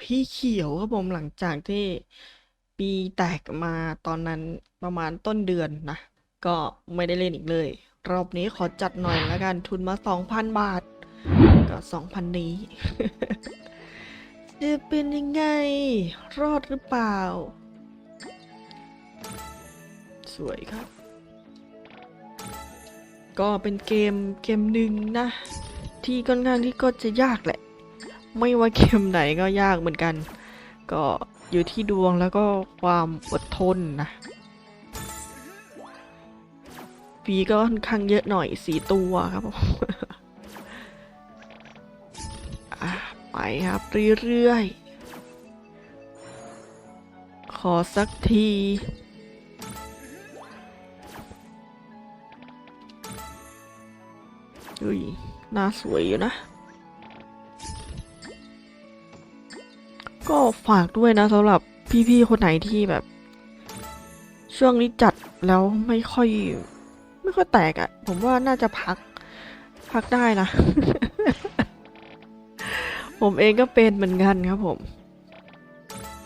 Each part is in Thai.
พี่เขียวครับผมหลังจากที่ปีแตกมาตอนนั้นประมาณต้นเดือนนะ ก็ไม่ได้เล่นอีกเลย รอบนี้ขอจัดหน่อยละกันทุนมาสองพันบาท ก็สองพันนี้ จะเป็นยังไง รอดหรือเปล่า สวยครับ ก็เป็นเกมเกมหนึ่งนะ ที่ค่อนข้างที่ก็จะยากแหละ ไม่ว่าเกมไหนก็ยากเหมือนกัน ก็อยู่ที่ดวงแล้วก็ความอดทนนะปีก็ค่อนข้างเยอะหน่อยสี่ตัวครับผมไปครับเรื่อยๆ ขอสักที อุ้ยหน้าสวยอยู่นะ ก็ฝากด้วยนะสำหรับพี่ๆคนไหนที่แบบ ช่วงนี้จัดแล้วไม่ค่อย ไม่ค่อยแตกอะ่ะ ผมว่าน่าจะพัก พักได้นะ ผมเองก็เป็นเหมือนกันครับผม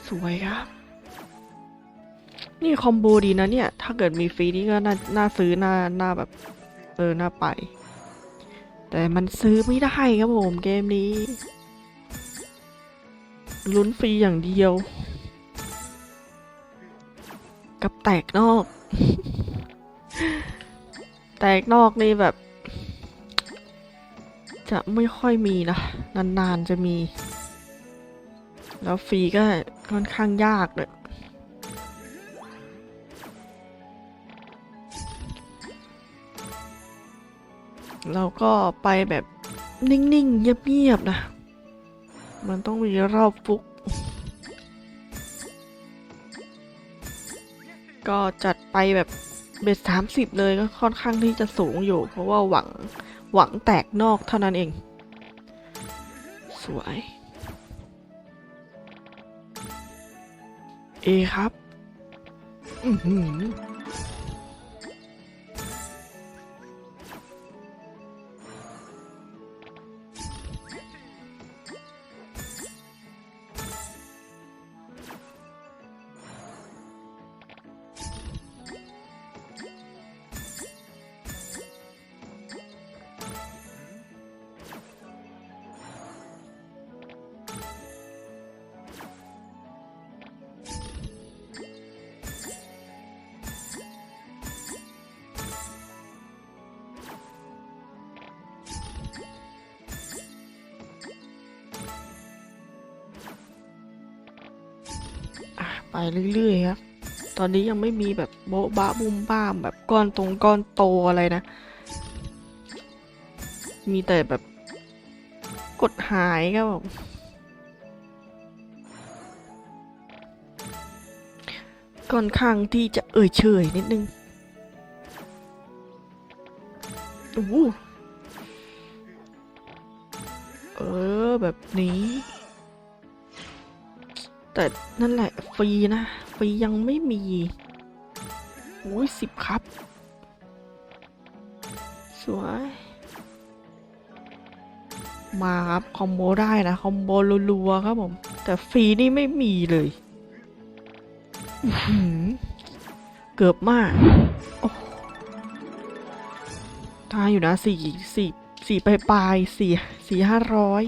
สวยครับ นี่คอมโบดีนะเนี่ย ถ้าเกิดมีฟรีนี่ก็น่าน่าซื้อน่าน่าแบบ เออ น่าไป แต่มันซื้อไม่ได้ครับผมเกมนี้ ลุ้นฟรีอย่างเดียว กับแตกนอก แตกนอกนี่แบบ จะไม่ค่อยมีนะ นาน ๆ จะมี แล้วฟรีก็ค่อนข้างยากเลยเราก็ไปแบบนิ่ง ๆ เงียบ ๆ นะ มันต้องมีรอบฟุก ก็จัดไปแบบเบ็ดสามสิบเลยก็ค่อนข้างที่จะสูงอยู่ เพราะว่าหวังหวังแตกนอกเท่านั้นเอง สวย เอครับ อือหือ เรื่อยๆครับ ตอนนี้ยังไม่มีแบบโบ๊ะบ้าบุ้มบ้ามแบบก้อนตรงก้อนโตอะไรนะ มีแต่แบบกดหายครับก่อนข้างที่จะเอ่ยเฉยนิดนึงโอู้เออ แบบนี้ แต่นั่นแหละฟรีนะ ฟรียังไม่มีโอ้ยสิบครับ สวย มาครับคอมโบได้นะ คอมโบรัวๆครับผม แต่ฟรีนี่ไม่มีเลยเกือบมากตายอยู่นะสี่สี่สี่ปลายปลายสี่สี่ห้าร้อย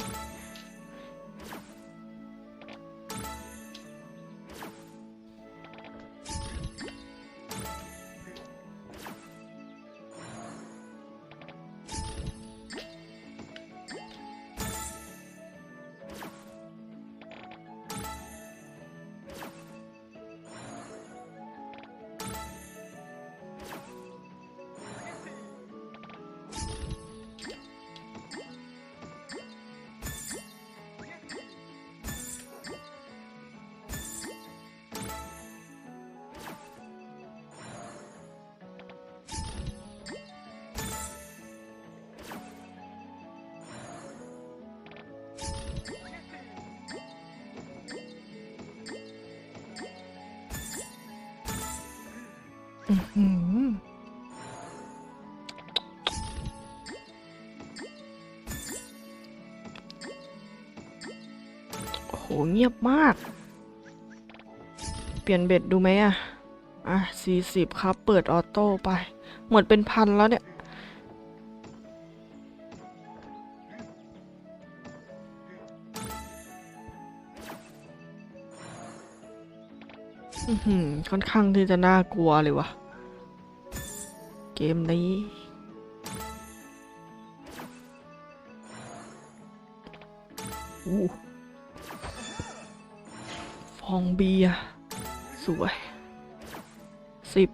อื้อหือโอ้โห เงียบมาก เปลี่ยนเบ็ดดูไหมอะอะสี่สิบครับ เปิดออโต้ไป หมดเป็นพันแล้วเนี่ย อือหือค่อนข้างที่จะน่ากลัวเลยวะเกมนี้ฟองเบียสวยสิบ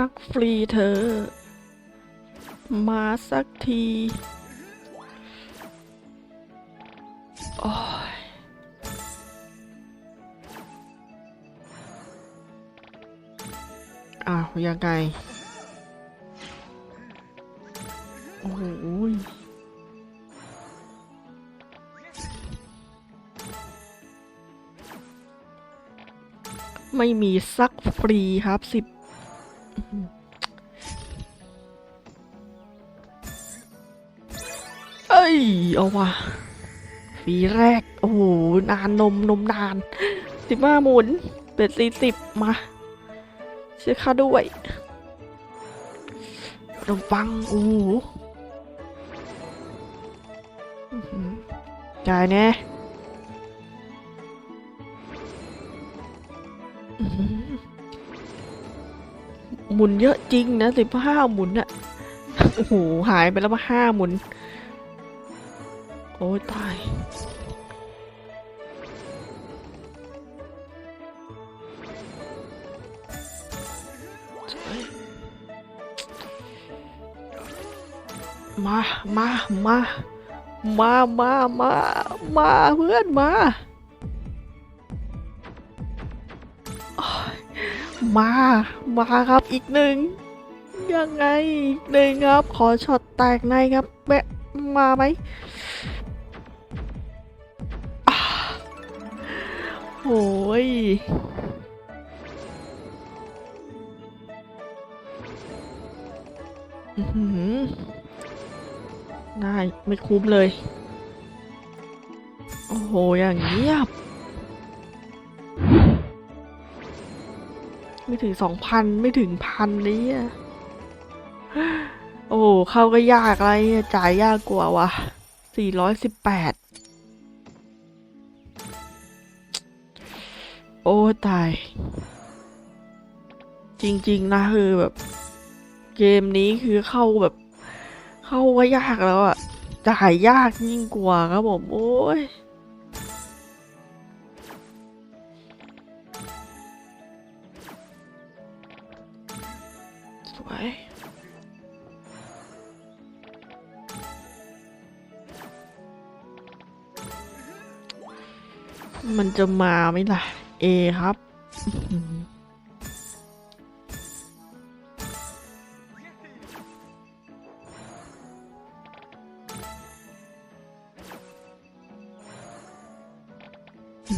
สักฟรีเธอ มาสักทีโอ้ยอ้าวยังไง โอ้โหยไม่มีสักฟรีครับสิบ อ้ย เอาว่ะฟีแรก โอ้โห นานนมนมนานสิบห้าหมุนเป็นสี่สิบมา เชื่อค่าด้วยขนมปัง โอ้โหจ่ายแน่หมุนเยอะจริงนะสิบห้าหมุนอะโอ้โห หายไปแล้วมาห้าหมุน โอ้ยตายมา มา มา มา มา มา มาเพื่อน มา มา มาครับอีกหนึ่ง ยังไงหนึ่งครับ ขอช็อตแตกในครับแวะมาไหม โอ้ยหือได้ไม่คุ้มเลย โอ้โห อย่างเงียบ ไม่ถึงสองพันไม่ถึงพันนี้อะโอ้โหเข้าก็ยากอะไรจ่ายยากกว่าวะสี่ร้อยสิบแปด โอ้ตาย จริง ๆ นะคือแบบ เกมนี้คือเข้าแบบ เข้าก็ยากแล้วอะจ่ายยากยิ่งกว่าครับผม โอ้ยสวยมันจะมาไหมล่ะ เอครับอื้อหือ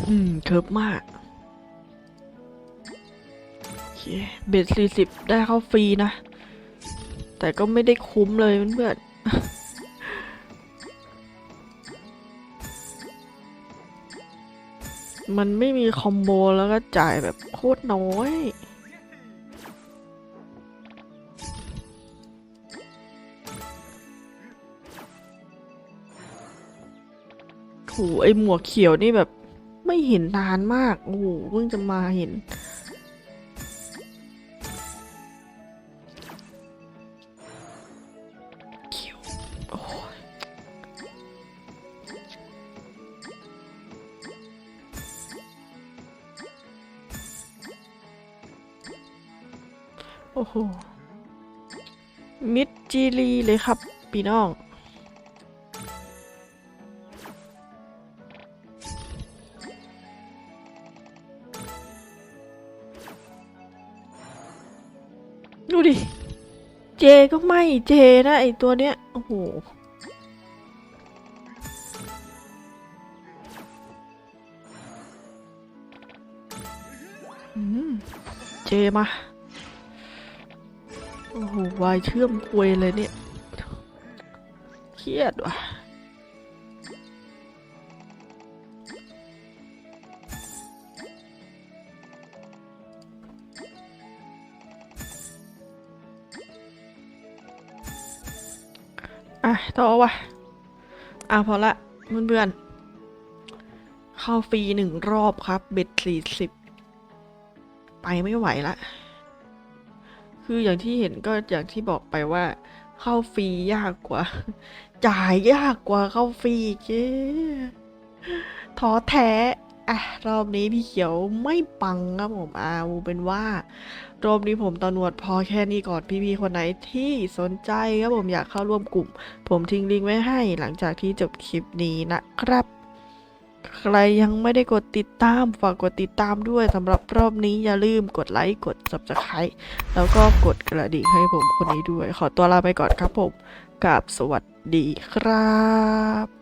อืมเคิร์ฟมากเคเบ็ดสี่สิบได้เข้าฟรีนะ แต่ก็ไม่ได้คุ้มเลยเพื่อน มันไม่มีคอมโบแล้วก็จ่ายแบบโคตรน้อยโหไอหมวกเขียวนี่แบบไม่เห็นนานมาก โอ้โหเพิ่งจะมาเห็น อ้โห มิดจีรีเลยครับพี่น้อง ดูดิ เจก็ไม่เจนะไอตัวเนี้ย โอ้โหเจมา อ้โหวายเชื่อมควยเลยเนี่ย เครียดว่ะอะต่อวะอะพอละเพื่อนๆเข้าฟรีหนึ่งรอบครับ เบ็ดสี่สิบไปไม่ไหวละ คืออย่างที่เห็นก็อย่างที่บอกไปว่า เข้าฟรียากกว่า จ่ายยากกว่าเข้าฟรีเจ๊ท้อแท้อะรอบนี้พี่เขียวไม่ปังครับผมอาวูเป็นว่ารอบนี้ผมตะหนวดพอแค่นี้ก่อนพี่ๆคนไหนที่สนใจครับผมอยากเข้าร่วมกลุ่ม ผมทิ้งลิงก์ไว้ให้หลังจากที่จบคลิปนี้นะครับ ใครยังไม่ได้กดติดตาม ฝากกดติดตามด้วยสำหรับรอบนี้อย่าลืมกดไลค์ กด subscribe แล้วก็กดกระดิ่งให้ผมคนนี้ด้วย ขอตัวลาไปก่อนครับผมกับสวัสดีครับ